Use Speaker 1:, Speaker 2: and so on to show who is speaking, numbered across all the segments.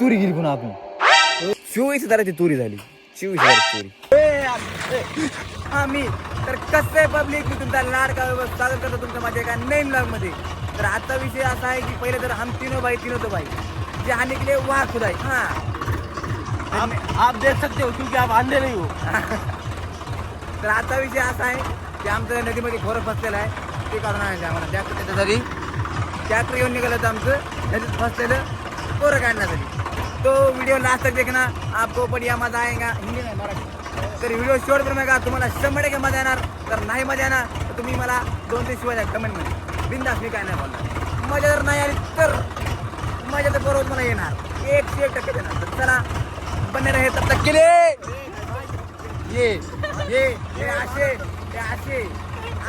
Speaker 1: तुरी गेली पुन्हा आपली चोवीस हजाराची तुरी झाली. चोवीस हजाराची तुरी. आम्ही तर कसं पब्लिक मी तुमचा लाडका स्वागत करतो तुमचं माझ्या एका नवीन ब्लॉगमध्ये. तर आजचा विषय असा आहे की पहिले तर हम तीनों भाई तीनों तो भाई. जहाँ निकले वहाँ खुदाई. हाँ.
Speaker 2: आप आप देख सकते हो क्योंकि आप अंधे नहीं हो.
Speaker 1: तर आजचा विषय असा आहे की आमचं नदीमध्ये खोरं फसलेलं आहे. ते काढून आणायचं आम्हाला. ट्रॅक्टर त्याच्यासाठी ट्रॅक्टर येऊन निघालं होतं आमचं. नदीत फसलेलं खोरं काढण्यासाठी. तो व्हिडिओ लास्ट तक देखना आपको बढ़िया मजा आएगा। हिंदी नाही मराठी। तर व्हिडिओ शॉर्ट बघा तुम्हाला शंभर टक्के मजा येणार. तर नाही मजा येणार तर तुम्ही मला दोन ते शिवाय कमेंटमध्ये बिंदास मी काय नाही बोलणार. मजा जर नाही आली तर मजा तर बरोबर मला येणार. एकशे एक टक्के देणार. तर चला बने रहे तब तक के लिए. ये ये हे असे हे असे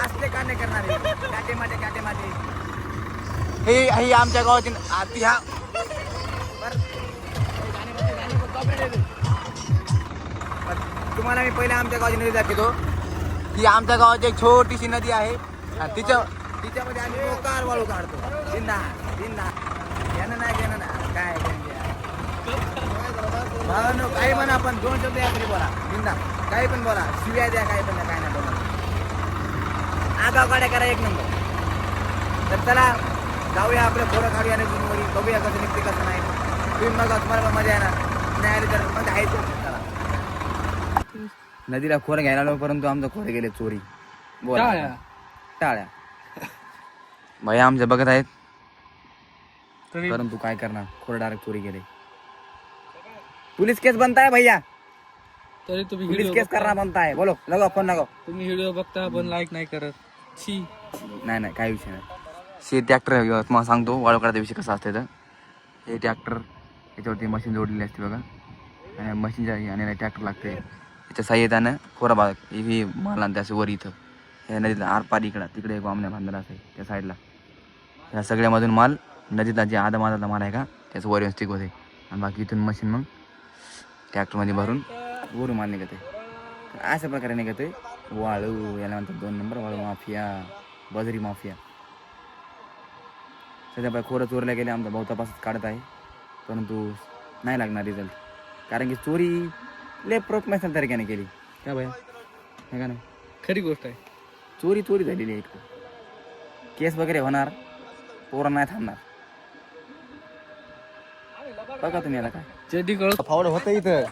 Speaker 1: असले नाही करणार. काटे माटे काटे माटे. हे आमच्या गावातील आती हा तुम्हाला मी पहिले आमच्या गावाची नदी दाखवतो. ही आमच्या गावाची एक छोटीशी नदी आहे. आणि तिच्या तिच्यामध्ये आम्ही मोकार वाळू काढतो. दिंदा दिंदा यानं नाही घेणं ना काय भावानो काही म्हणा आपण. दोन शब्द याकडे बोला. बिंदा काही पण बोला. शिव्या द्या काही पण काय नाही बोला आगाव गाड्या करा एक नंबर. तर चला जाऊया आपल्या पोरं काढूया आणि बघूया कसं निघते कसं नाही. तुम्ही मग तुम्हाला पण मजा येणार. आहे नदीला खोरं घ्यायला आलो परंतु आमचं खोरं गेले चोरी. बोला.
Speaker 2: टाळ्या.
Speaker 1: भैया आमच्या बघत आहेत.
Speaker 2: तरी
Speaker 1: परंतु काय करणार? खोरं डायरेक्ट चोरी गेले पुलिस केस बनता है भैया.
Speaker 2: तरी तुम्ही
Speaker 1: पुलिस
Speaker 2: व्हिडिओ
Speaker 1: केस करना बनता है बोलो लगाओ फोन लगाओ
Speaker 2: तुम्ही व्हिडिओ बघता पण लाईक नाही करत. छी.
Speaker 1: नाही नाही काय विषय नाही. शे ट्रॅक्टर तुम्हाला सांगतो वाळू काढायचा विषय कसा असते तर. हे ट्रॅक्टर याच्यावरती मशीन जोडलेली असते बघा. आणि मशीनच्या आणि ट्रॅक्टर लागते. त्याच्या साह्यतानं खोरा भाग ही माल आणते असं वर इथं. या नदीला आरपार इकडं तिकडे एक वामण्या बांधला असेल त्या साईडला ह्या सगळ्यामधून माल नदीतला जे आधा मालातला माल आहे का त्याचं वर येऊन होते. आणि बाकी इथून मशीन मग ट्रॅक्टरमध्ये भरून वरून माल निघते अशा प्रकारे निघते वाळू याला म्हणतात दोन नंबर वाळू माफिया बजरी माफिया. सध्या बाय खोरं चोरल्या गेले आमचा भाऊ काढत आहे. परंतु नाही लागणार रिझल्ट कारण की चोरी लय प्रोफेशनल तरीक्याने केली. काय बाय हे का नाही?
Speaker 2: खरी गोष्ट आहे.
Speaker 1: चोरी चोरी झालेली आहे एक केस वगैरे होणार पोरं नाही थांबणार. बघा तुम्ही याला काय.
Speaker 2: चेडी कळत
Speaker 1: फावडं होतं इथं.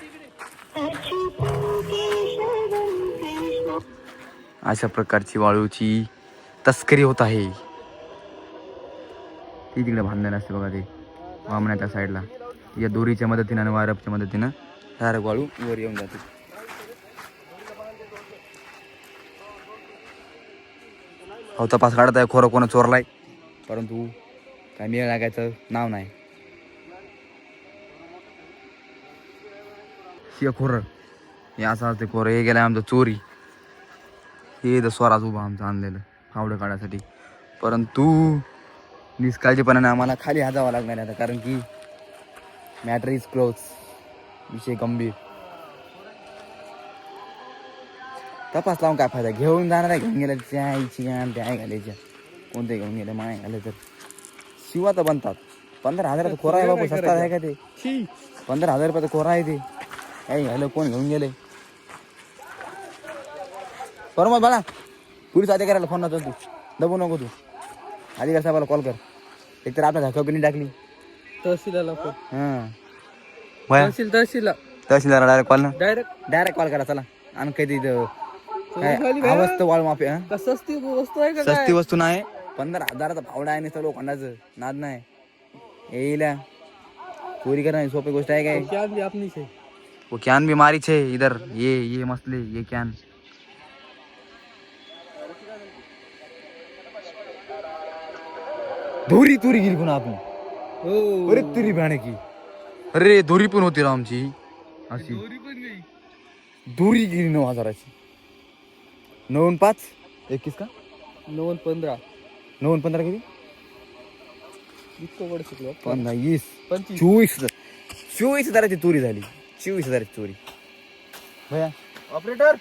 Speaker 1: अशा प्रकारची वाळूची तस्करी होत आहे. ती तिकडे बांधलेलं असते बघा ते. वामण्याच्या साईडला. या दोरीच्या मदतीनं आणि वायरपच्या मदतीनं सारं वाळू वर येऊन जाते. हो तपास काढत आहे खोरं कोणा चोरलाय? परंतु काय मेळ लागायचं नाव नाही. हे खोरं हे असं असते खोरं. हे गेलं आमचं चोरी. हे द स्वराज उभा आमचं आणलेलं फावडं काढायसाठी. परंतु निष्काळजीपणाने आम्हाला खाली हाजावं लागणार आहे आता कारण की मॅटर इज क्लोज विषय गंभीर. तपास लावून काय फायदा? घेऊन जाणार आहे घेऊन गेल्या त्या आईची आणि त्या घालायच्या कोणते घेऊन गेले माय घाले तर. शिवा तर बनतात. पंधरा हजाराचं खोरा आहे बाबू सस्ता आहे का ते? पंधरा हजार रुपयाचं कोरा आहे ते. काही झालं कोण घेऊन गेले? बरं मग बाळा पोलीस अधिकाऱ्याला फोन नव्हता तू. दबू नको तू. अधिकारी साहेबाला कॉल कर. एक तर आपल्या झाकावणी टाकली.
Speaker 2: तहसीलला
Speaker 1: हां.
Speaker 2: तहसील तहसीलला.
Speaker 1: तहसीलदार डायरेक्ट कॉल ना?
Speaker 2: डायरेक्ट
Speaker 1: डायरेक्ट कॉल करा चला. आणि काही तिथं काय आवाज तर वाळू. माफी हा?
Speaker 2: सस्ती वस्तू आहे का
Speaker 1: सस्ती वस्तू नाही. पंधरा हजाराचा फावडा आहे नुसतं लोखंडाचं. नाद नाही. येईल चोरी करणं सोपी गोष्ट आहे काय?
Speaker 2: क्या भी अपनी से
Speaker 1: वो कैन भी मारी छे इधर ये ये मसले ये कैन. धोरी तुरी गेली पुन्हा आपली
Speaker 2: हो.
Speaker 1: अरे तुरी भाणे की. अरे दोरी पण होती राव आमची अशी. दोरी गेली. नऊ हजाराची. नऊन पाच? एकवीस का?
Speaker 2: नोन पंधरा.
Speaker 1: नऊन पंधरा किती?
Speaker 2: इतकं वर शिकलो.
Speaker 1: पंधरा वीस
Speaker 2: पंचवीस.
Speaker 1: चोवीस चोवीस हजाराची चोरी झाली. चोवीस हजाराची चोरी भैया.
Speaker 2: ऑपरेटर.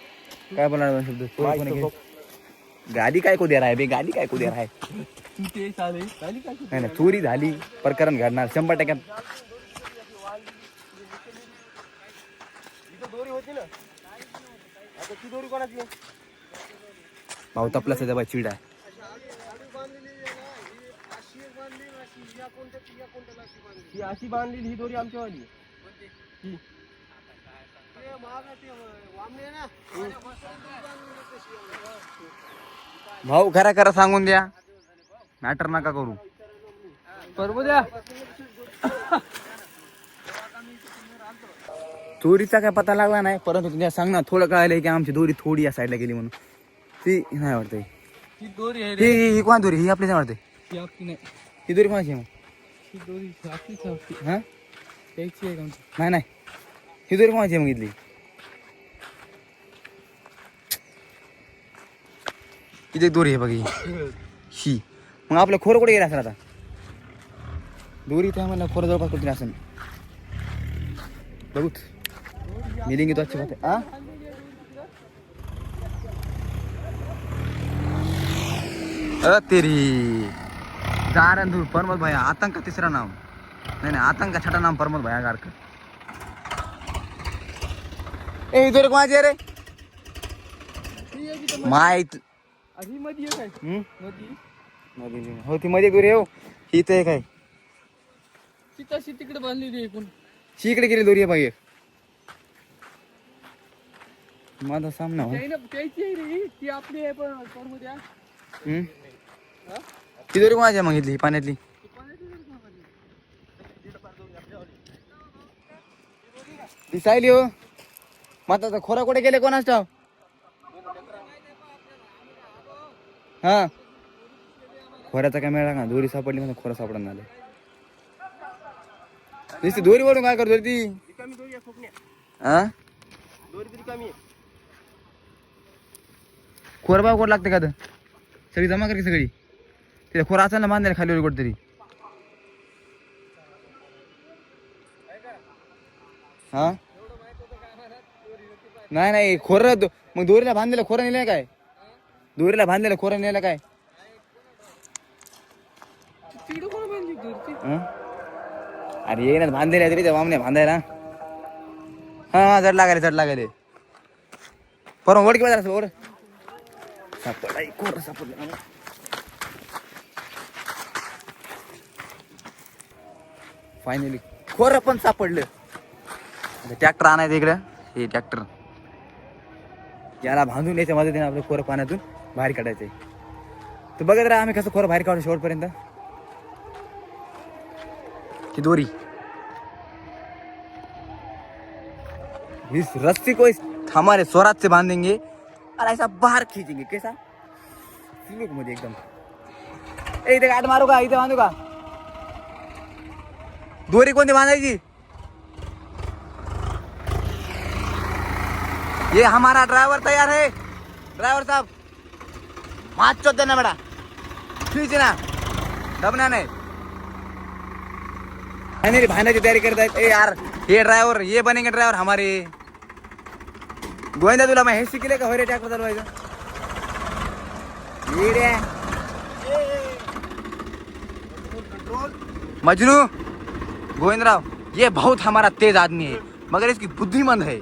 Speaker 1: काय बोलणार शब्द? चोरी कोणी केली? गाडी काय को दे बे? गाडी काय को दे रहा नाही चोरी झाली प्रकरण घडणार शंभर टक्क्यात. भाऊ तपला सध्या बाई चिड आहे.
Speaker 2: ही अशी बांधलेली ही दोरी आमच्यावाली ही
Speaker 1: भाऊ खरा खरा सांगून द्या. मॅटर नका करू.
Speaker 2: बरोबर द्या.
Speaker 1: चोरीचा काय पता लागला नाही परंतु तुझ्या सांग ना थोडं कळालंय की आमची दोरी थोडी या साईडला गेली म्हणून. ती नाही वाटतंय.
Speaker 2: ही दोरी आहे
Speaker 1: ही ही- ही कोण दोरी? ही आपली वाटते
Speaker 2: ती आपली नाही.
Speaker 1: ही दोरी कोणाची आहे मग?
Speaker 2: ही दोरी आपलीच आहे. आपली
Speaker 1: हा?
Speaker 2: त्याची आहे का आमची?
Speaker 1: नाही नाही. ही दोरी कोणाची आहे मग इथली? इथे दोरी आहे बघ ही. ही. मग आपलं खोर कुठे येईल असेल आता? दोरी त्या म्हणलं खोर जवळपास कुठे असेल. बघूत मिलिंगी तो अच्छी बात है आ? अ तेरी. जारन धूर परमत भैया. आतंक तिसरा नाम नहीं नहीं आतंक का छठा नाम परमत भैया गारक ए इधर कौन रे.
Speaker 2: ही मध्ये आहे काय?
Speaker 1: हम्म?
Speaker 2: नदी
Speaker 1: मध्ये हो ती मध्ये दोरी हो. ही तर एक आहे
Speaker 2: ती तशी तिकडे बांधलेली आहे कोण
Speaker 1: ही इकडे गेली दोरी आहे एक माझा सामना हो.
Speaker 2: त्याची आहे रे. ही. ती आपली आहे पण
Speaker 1: हम्म? ती दोरी कोणाची आहे मग इथली ही पाण्यातली ती सायली हो. मग आता खोरा कुठे गेले कोणाच ठाव हा. खोऱ्याचा काय मिळाला का दोरी सापडली म्हणून खोरा सापडून आले. नुसती दोरी वडून काय करतो ती? हा
Speaker 2: आहे.
Speaker 1: खोरबाव कोट लागते का तर सगळी जमा कर की सगळी? तिथे खोरा असेल ना बांधायला खाली कुठं तरी हा? नाही नाही खोर मग दोरीला बांधलेलं खोरं नेलं काय? दोरीला बांधलेलं खोरं नेलं काय? हं? अरे ये ना बांधलेले तरी त्या बामने बांधायला. हा हा जड लागायले जड लागायले. परवा ओढ किंवा जरा ओढ सापडला कोर सापडला. फायनली खोर पण सापडलं. ट्रॅक्टर आणायचं इकडं. हे ट्रॅक्टर याला बांधून याच्या मदतीने आपलं खोरं पाण्यातून. बाहेर काढायचंय तर बघत राहा आम्ही कसं खोरं बाहेर काढू शेवटपर्यंत की दोरी? इस रस्सी को इस हमारे स्वराज से बांधेंगे और ऐसा बाहर खींचेंगे, कैसा? सिलूक मध्ये एकदम। ए इथे गाठ मारू का इथे बांधू का दोरी कोणती ये हमारा ड्राइवर तैयार है। ड्राइवर साहब पाँच चौथ देना बेटा खींचना दबना नहीं फायनली भांडायची तयारी करत आहेत ए यार हे ड्रायव्हर ये बनेंगे ड्रायव्हर हमारे गोविंदा तुला मग हे शिकले का होय ट्रॅक्टर चालवायचं रे मजनू गोविंदराव ये बहुत हमारा तेज आदमी है मगर इसकी बुद्धिमंद है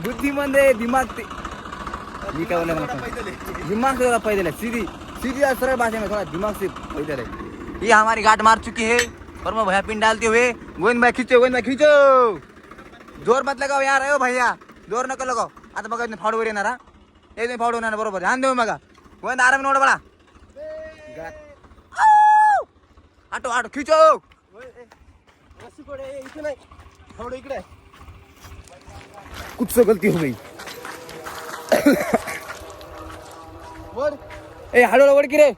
Speaker 1: बुद्धिमंद है दिमाग ते मी काय बोलला मला. दिमाग से पैदल है सीधी सीधी और सरल भाषा में थोड़ा दिमाग से पैदल है ये हमारी गाठ मार चुकी है. और मैं भैया पिन डालते हुए गोविंद भाई खींचो गोविंद भाई खींचो. जोर मत लगाओ यार अयो भैया. जोर नको लगाओ. आता बघा फाडवर येणार हा इथून फाडवर येणार बरोबर. ध्यान देऊ मगा गोविंद आराम नोड बळा आटो आटो खींचो.
Speaker 2: इकडे.
Speaker 1: कुछ गलती हो गई। ए हळूहळू वडकी रे.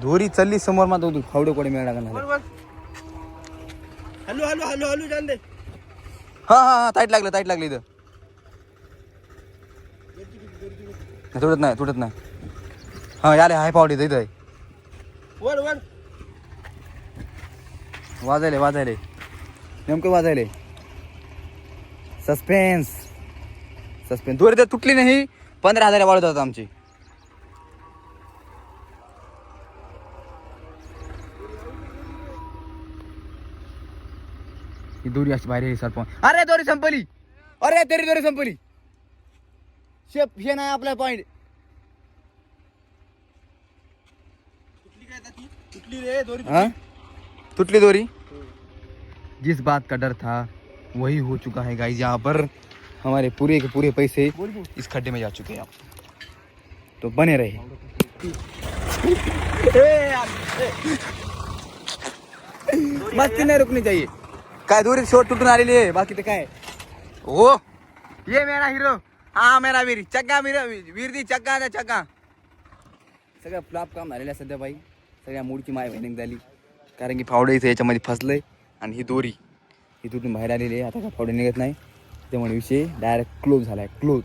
Speaker 1: दोरी चालली समोर मात्र तू फावडे कोडे
Speaker 2: वर हॅलो हॅलो हॅलो हॅलो जान दे.
Speaker 1: हा हा हा ताईट लागलं ताईट लागलं इथं. तुटत नाही तुटत नाही. हा याले हाय पावडी इथं
Speaker 2: वर वर
Speaker 1: वाजायले वाजायले. नेमकं वाजायले. सस्पेन्स सस्पेन्स दोरी तर तुटली नाही. पंधरा हजार वाढत होतात आमचे. ही दोरी अशी बाहेर सरपंच. अरे दोरी संपली. अरे तरी दोरी संपली. शेप हे नाही आपला पॉइंट
Speaker 2: तुटली रे दोरी
Speaker 1: हाँ? तुटली दोरी? जिस बात का डर था वही हो चुका है गाइस यहाँ पर हमारे पूरे के पूरे पैसे इस खड्डे में जा चुके हैं तो बने रहे। मस्ती नहीं रुकनी चाहिए। काय दोरी शोट तुटून आलेली आहे बाकी ते काय ओ ये मेरा हिरो हा मेरा वीर। चक्का वीर वीर दी चक्का द्या चक्का सगळं फ्लॉप काम झालेलं आहे सध्या बाई सगळ्या मूडची माय बहिणी झाली. कारण की फावडं इथं याच्यामध्ये फसलंय. आणि ही दोरी. ही तुटून बाहेर आलेली आहे. आता काय फावडे निघत नाही. त्यामुळे विषय डायरेक्ट क्लोज झाला आहे क्लोज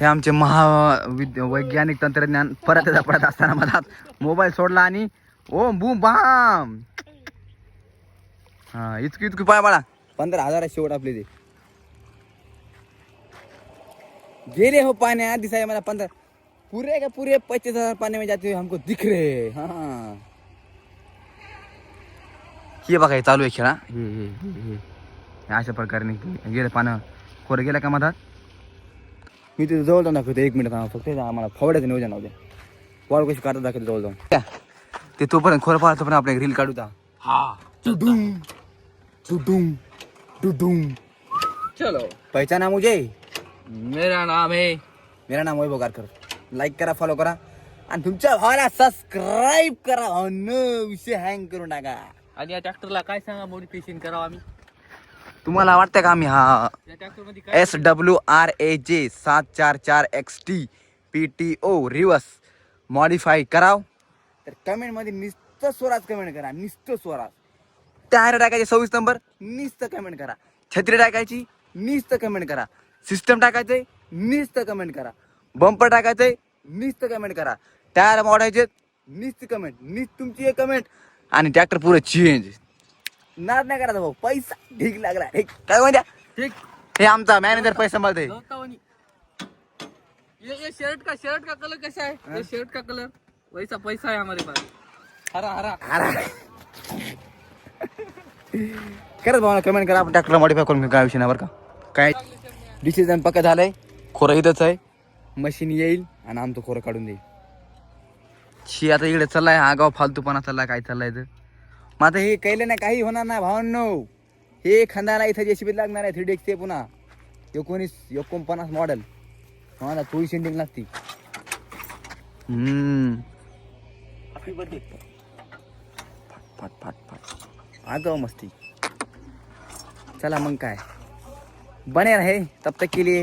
Speaker 1: हे आमचे महाविद्य वैज्ञानिक तंत्रज्ञान परत परत पडत असताना मला मोबाईल सोडला आणि ओ बूम बाम. हा इतकी इतकी पाय बाळा. पंधरा हजार आहे शेवट आपले ते. गेले हो पाण्यात दिसाय मला पंधरा. पुरे का पुरे? पच्चीस हजार पाण्यामध्ये में जाते हुए हमको दिख रहे हा. हाँ बघा हे चालू आहे खेळा हे. हे हे हे हे अशा प्रकारे गेलं पानं खोरं गेलं का मधात? मी तिथे जवळ जाऊन दाखवतो एक मिनिट थांबा फक्त आम्हाला फवड्याचं नियोजन होते वाळ कशी काढता दाखवतो जवळ जाऊन. ते तोपर्यंत खोरं पाहतो पण आपल्या रील काढू ता
Speaker 2: हा.
Speaker 1: टुडुम टुडुम टुडुम
Speaker 2: चलो.
Speaker 1: पहचाना मुझे
Speaker 2: मेरा नाम है.
Speaker 1: मेरा नाम वैभव गारकर. लाईक करा फॉलो करा. आणि तुमच्या भावाला सबस्क्राईब करा. हो विषय हँग करू नका
Speaker 2: आणि या ट्रॅक्टरला काय सांगा मॉडिफिकेशन करावं आम्ही?
Speaker 1: तुम्हाला वाटतं का आम्ही हा
Speaker 2: या काय
Speaker 1: एस डब्ल्यू आर ए जे सात चार चार X T P T O reverse modify कराव. तर कमेंटमध्ये नुसतं स्वराज कमेंट करा नुसतं स्वराज. टायर टाकायचे सव्वीस नंबर नुसतं कमेंट करा. छत्री टाकायची नुसतं कमेंट करा. सिस्टम टाकायचंय नुसतं कमेंट करा. बंपर टाकायचंय नुसतं कमेंट करा. टायर मोडायचे नुसती कमेंट नुसती तुमची एक कमेंट आणि ट्रॅक्टर पुरं चेंज नाद नाही करायचा भाऊ पैसा ढीक लागला. ढीक काय म्हणत्या
Speaker 2: ठीक.
Speaker 1: हे आमचा मॅनेजर पैसा सांभाळते
Speaker 2: गौतमनी. ये ये शर्ट का शर्ट का कलर कैसा है ये शर्ट का कलर वैसा पैसा है हमारे पास हरा हरा.
Speaker 1: खरंच भावना कमेंट करा आपण ट्रॅक्टरला मॉडिफाय करून घेऊ काय विषय नाही बरं का? काय? डिसिजन पक्का झालंय. खोरं इथंच आहे. मशीन येईल आणि आमचं खोरं काढून देईल. शी आता इकडे चाललाय हा गाव फालतूपणा चाललाय काय चाललाय तर मग आता हे कैलं नाही काही होणार नाही भावांनो. हे खंदाला इथं जेसीबी लागणार आहे थ्री डी एक्सचे पुन्हा. एकोणीस एकोणपन्नास मॉडेल मला चोळी शेंडिंग लागती. फाट फाट फाट आगाव मस्ती. चला मग काय. बने रहे तब तक के लिए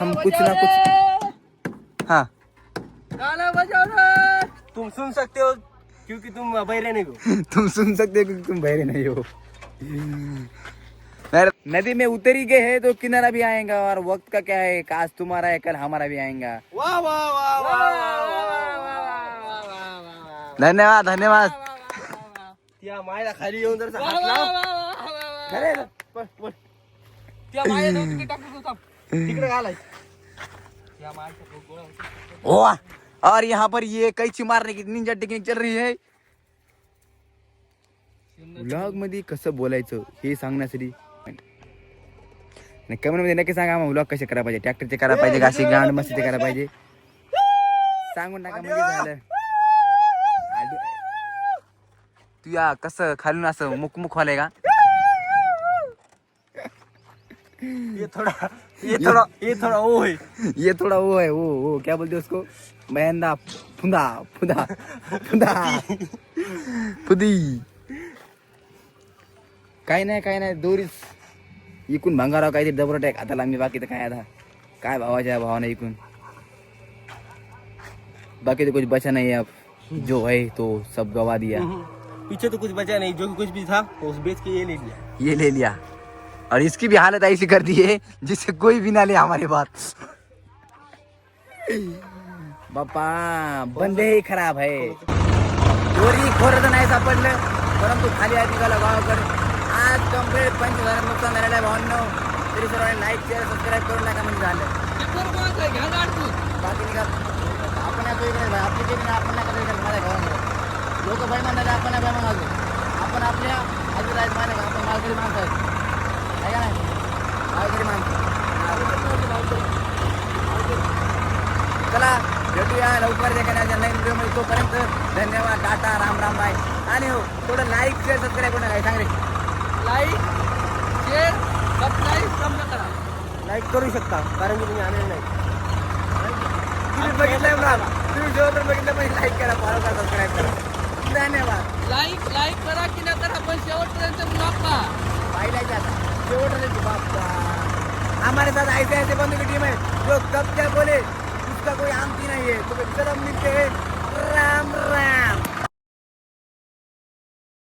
Speaker 1: हम कुछ ना कुछ. हाँ.
Speaker 2: गाना बजाओ ना तुम सुन सकते हो क्योंकि तुम बहरे नहीं हो
Speaker 1: तुम सुन सकते हो क्योंकि तुम बहरे नहीं हो नदी में उतर ही गए हैं तो किनारा भी आएगा और वक्त का क्या है काश तुम्हारा है कल हमारा भी आएगा
Speaker 2: वाह वाह वाह वाह
Speaker 1: धन्यवाद धन्यवाद
Speaker 2: त्या मायला खाली येऊन जर ते तिकडे घालाय त्या
Speaker 1: और यहाँ पर ये कैची मारने की निंजा टेक्निक चल रही है। ब्लॉगमध्ये कसं बोलायचं हे सांगण्यासाठी. कमेंटमध्ये नक्की सांगा मग ब्लॉग कसे करायला पाहिजे ट्रॅक्टरचे करायला पाहिजे का अशी गांड मस्तीचे करायला पाहिजे? सांगून टाका म्हणजे झालं. तू या कसं खालून असं मुक मुक वालय का?
Speaker 2: ये थोड़ा ये थोड़ा ये थोड़ा वो है।
Speaker 1: ये थोड़ा वो है वो वो क्या बोलते हैं उसको? महेंदा फुंदा फुंदा फुंदा। फुदी। काय नाही काय नाही दोरीच इकून भंगाराव काहीतरी दबरट आहे आता मी बाकी तर काय आता काय भावाच्या भावाने इकून बाकी तो कुछ बचा नहीं है अब। जो है तो सब गवा दिया।
Speaker 2: पीछे तो कुछ बचा नहीं जो कुछ भी था उस बेच के ये ले लिया।
Speaker 1: ये ले लिया। और इसकी भी हालत ऐसी कर दी है जिससे कोई भी ना ले हमारी बात। बापा बंदे ही खराब है। चोरी खोर तर नाही सापडलं परंतु खाली अधिकाला गावाकडे आज कंप्लीट पंचवीस हजार नुकसान झालेलं आहे भावांनो। तरी सर्वांनी लाईक शेअर सबस्क्राईब करून टाका म्हणजे झालं बाकी का आपण भाई आपली गेली आपण नाही का माझ्या गावामध्ये लोक बाई म्हणाले आपण नाही बाई म्हणालो आपण आपल्या आजूबाजू आहेत माहिती का आपण मालकरी माणसं आहेत चला भेटूया लवकर एखाद्या नवीन व्हिडिओमध्ये तोपर्यंत धन्यवाद टाटा राम राम बाय. आणि हो थोडं लाईक शेअर सबस्क्राईब करून काय सांग रे.
Speaker 2: लाईक शेअर सबस्क्राईब समजा करा.
Speaker 1: लाईक करू शकता कारण की तुम्ही आलेले नाही. तुम्ही बघितलंय ब्लॉग तुम्ही जेव्हा बघितलं पण लाईक करा फॉलो करा सबस्क्राईब करा. धन्यवाद.
Speaker 2: लाईक लाईक करा की न करा पण शेवटपर्यंत ब्लॉग पहा.
Speaker 1: पाहिला जाता हमारे साथ ऐसे ऐसे बंदों की टीम है जो कब क्या बोले. उसका कोई आमती नहीं है तो चलो मिलते हैं राम राम.